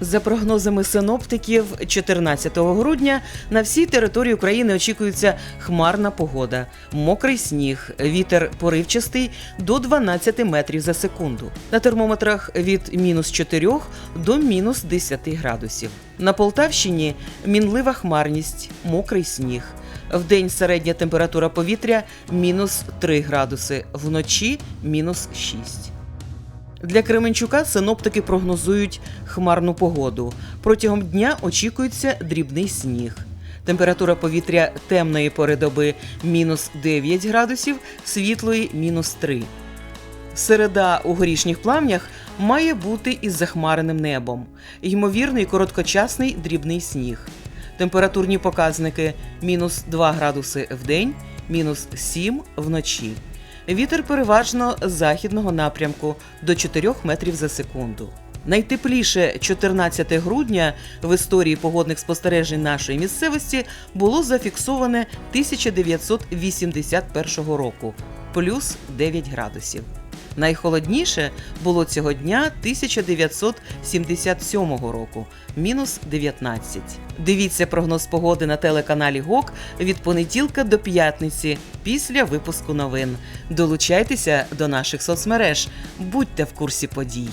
За прогнозами синоптиків, 14 грудня на всій території України очікується хмарна погода, мокрий сніг, вітер поривчастий до 12 метрів за секунду. На термометрах від мінус 4 до мінус 10 градусів. На Полтавщині мінлива хмарність, мокрий сніг. Вдень середня температура повітря мінус 3 градуси, вночі мінус 6. Для Кременчука синоптики прогнозують хмарну погоду. Протягом дня очікується дрібний сніг. Температура повітря темної пори доби мінус 9 градусів, світлої мінус 3. Середа у горішніх плавнях має бути із захмареним небом. Ймовірний короткочасний дрібний сніг. Температурні показники мінус 2 градуси в день, мінус 7 вночі. Вітер переважно західного напрямку до 4 метрів за секунду. Найтепліше 14 грудня в історії погодних спостережень нашої місцевості було зафіксоване 1981 року плюс 9 градусів. Найхолодніше було цього дня 1977 року мінус 19. Дивіться прогноз погоди на телеканалі ГОК від понеділка до п'ятниці після випуску новин. Долучайтеся до наших соцмереж, будьте в курсі подій.